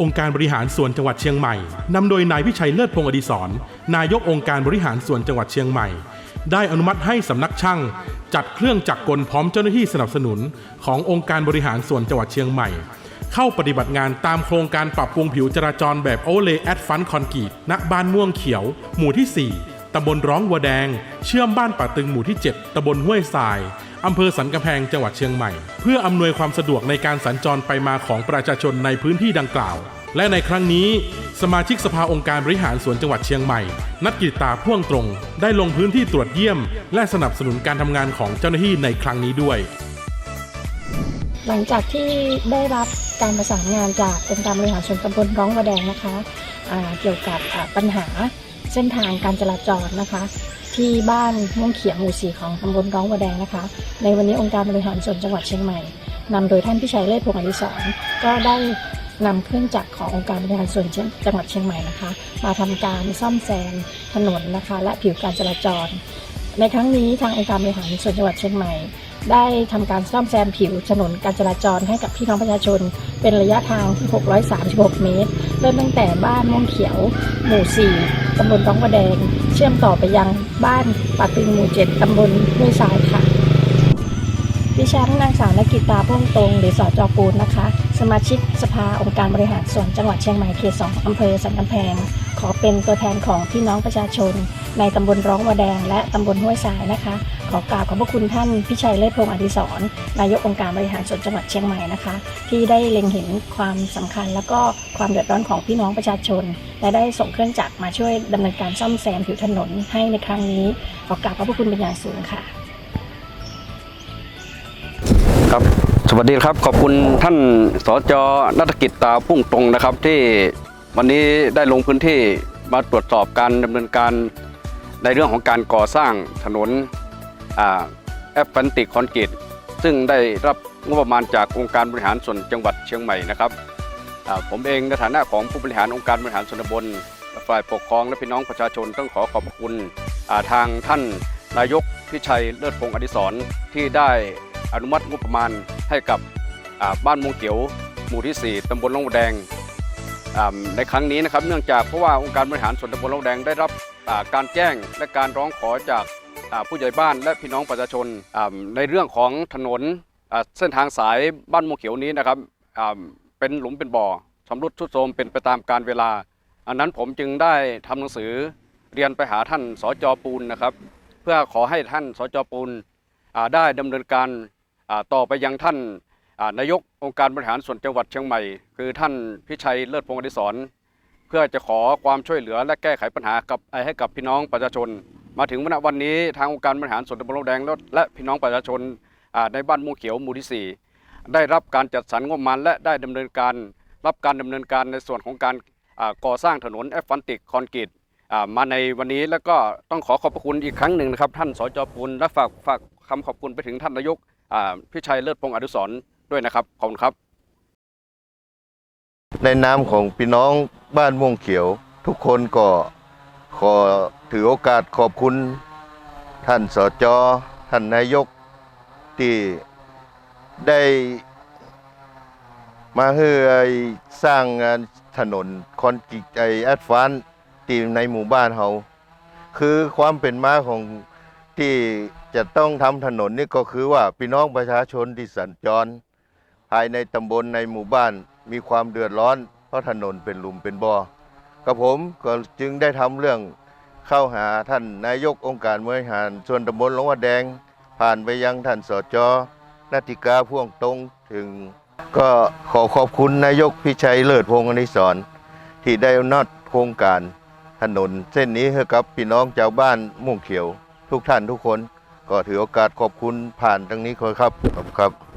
องค์การบริหารส่วนจังหวัดเชียงใหม่นำโดยนายพิชัยเลิศพงศ์อดิศรนายกองค์การบริหารส่วนจังหวัดเชียงใหม่ ได้อนุมัติให้สำนักช่าง จัดเครื่องจักรกลพร้อมเจ้าหน้าที่สนับสนุน ขององค์การบริหารส่วนจังหวัดเชียงใหม่ เข้าปฏิบัติงานตามโครงการปรับปรุงผิวจราจรแบบโอเลแอดฟันคอนกรีตณบ้านม่วงเขียว หมู่ที่ 4ตำบลร้องวัวแดง เชื่อมบ้านป่าตึงหมู่ที่ 7ตำบลห้วยทราย อำเภอสันกำแพงจังหวัดเชียงใหม่ เพื่ออำนวยความสะดวกในการสัญจรไปมาของประชาชนในพื้นที่ดังกล่าว และในครั้งนี้ สมาชิกสภาองค์การบริหารส่วนจังหวัดเชียงใหม่ นัดกิจตาพ่วงตรง ได้ลงพื้นที่ตรวจเยี่ยม และสนับสนุนการทำงานของเจ้าหน้าที่ในครั้งนี้ด้วย หลังจากที่ได้รับการประสานงานจากองค์การบริหารส่วนตำบลร้องวะแดงนะคะอ่าเกี่ยวกับปัญหา เส้นทางการจราจรนะคะ ที่บ้านม่วงเขียวหมู่สีของตำบลร้องวะแดงนะคะ ในวันนี้องค์การบริหารส่วนจังหวัดเชียงใหม่นำโดยท่านพิชัยเลิศพงศ์อดิศรก็ได้นำเครื่องจักรขององค์การบริหารส่วนจังหวัดเชียงใหม่นะคะ มาทำการซ่อมแซมถนนนะคะ และผิวการจราจร ในครั้งนี้ทางองค์การบริหารส่วนจังหวัดเชียงใหม่ ได้ทำการซ่อมแซมผิวถนนการจราจรให้กับพี่น้องประชาชน เป็นระยะทาง636 เมตร เริ่มตั้งแต่บ้านม่วงเขียว หมู่ 4 ตำบลต้องประแดง เชื่อมต่อไปยังบ้านป่าตึงหมู่ 7 ตำบลห้วยทรายค่ะ ดิฉันนางสาวนกิตาพ่วงตรงหรือสอจอปูนนะคะ สมาชิกสภาองค์การบริหารส่วนจังหวัดเชียงใหม่เขตสองอำเภอสันกำแพง ขอเป็นตัวแทนของพี่น้องประชาชน ในตำบลร้องวะแดง และตำบลห้วยทรายนะคะ ขอกราบขอบพระคุณท่านพิชัยเลิศพงศ์อดิศรนายกองค์การบริหารส่วนจังหวัดเชียงใหม่นะคะ ที่ได้เล็งเห็นความสำคัญ แล้วก็ความเดือดร้อนของพี่น้องประชาชน และได้ส่งเครื่องจักรมาช่วยดำเนินการซ่อมแซมผิวถนนให้ในครั้งนี้ ขอกราบขอบพระคุณเป็นอย่างสูงค่ะ ครับสวัสดีครับ ขอบคุณท่านสจนัฐกิจตาพุ่งตรงนะครับที่ วันนี้ได้ลงพื้นที่มาตรวจสอบการดำเนินการในเรื่องของการก่อสร้างถนนแอฟฟันติกคอนกรีตซึ่งได้รับงบประมาณจากองค์การบริหารส่วนจังหวัดเชียงใหม่นะครับผมเองในฐานะของผู้บริหารองค์การบริหารส่วนตำบลฝ่ายปกครองและพี่น้องประชาชนต้องขอขอบคุณทางท่านนายกพิชัยเลิศพงศ์อดิศรที่ได้อนุมัติงบประมาณให้กับบ้านมงเขียว หมู่ที่ 4 ตำบลลงแดง ในครั้งนี้นะครับเนื่องจากเพราะว่าองค์การบริหารส่วนตำบลลงแดงได้รับการแจ้งและการร้องขอจากผู้ใหญ่บ้านและพี่น้องประชาชนในเรื่องของถนนเส้นทางสายบ้านมวเขียวนี้นะครับเป็นหลุมเป็นบ่อชำรุดทรุดโทรมเป็นไปตามการเวลา อันนั้นผมจึงได้ทำหนังสือเรียนไปหาท่านสจปูนนะครับ เพื่อขอให้ท่านสจปูนได้ดำเนินการต่อไปยังท่าน นายกองค์การบริหารส่วนจังหวัดเชียงใหม่ คือท่านพิชัยเลิศพงศ์อดิศรเพื่อจะขอความช่วยเหลือและแก้ไขปัญหากับให้กับพี่น้องประชาชน มาถึงวันนี้ทางองค์การบริหารส่วนตำบลแดงและและพี่น้องประชาชนในบ้านมูเขียวหมู่ที่ 4 ได้รับการจัดสรรงบประมาณและได้ดำเนินการ รับการดำเนินการในส่วนของการก่อสร้างถนนแอฟฟันติกคอนกรีตมาในวันนี้แล้วก็ต้องขอขอบพระคุณอีกครั้งหนึ่งนะครับ ท่านสจปูนและฝากฝากคำขอบคุณไปถึงท่านนายกพิชัยเลิศพงศ์อดุศร ด้วยนะครับ ขอบคุณครับ ในนามของพี่น้องบ้านม่วงเขียว ทุกคนก็ขอถือโอกาสขอบคุณ ท่านสจท่านนายกที่ได้มาเฮือสร้างถนนคอนกรีตไอแอดฟานตีในหมู่บ้านเราคือความเป็นมาของที่จะต้องทำถนนนี่ก็คือว่าพี่น้องประชาชนที่สัญจร ภายในตำบลในหมู่บ้านมีความเดือดร้อน เพราะถนนเป็นหลุมเป็นบ่อกับผมก็จึงได้ทำเรื่องเข้าหาท่านนายกองค์การบริหารส่วนตำบลหลวงวัดแดง ผ่านไปยังท่านสจนาติกาพ่วงตรงถึงก็ขอขอบคุณนายกพิชัยเลิศพงศ์อนิสรที่ได้อนัดโครงการถนนเส้นนี้ให้กับพี่น้องชาวบ้านม่วงเขียว ทุกท่านทุกคนก็ถือโอกาสขอบคุณผ่านตรงนี้ครับขอบครับ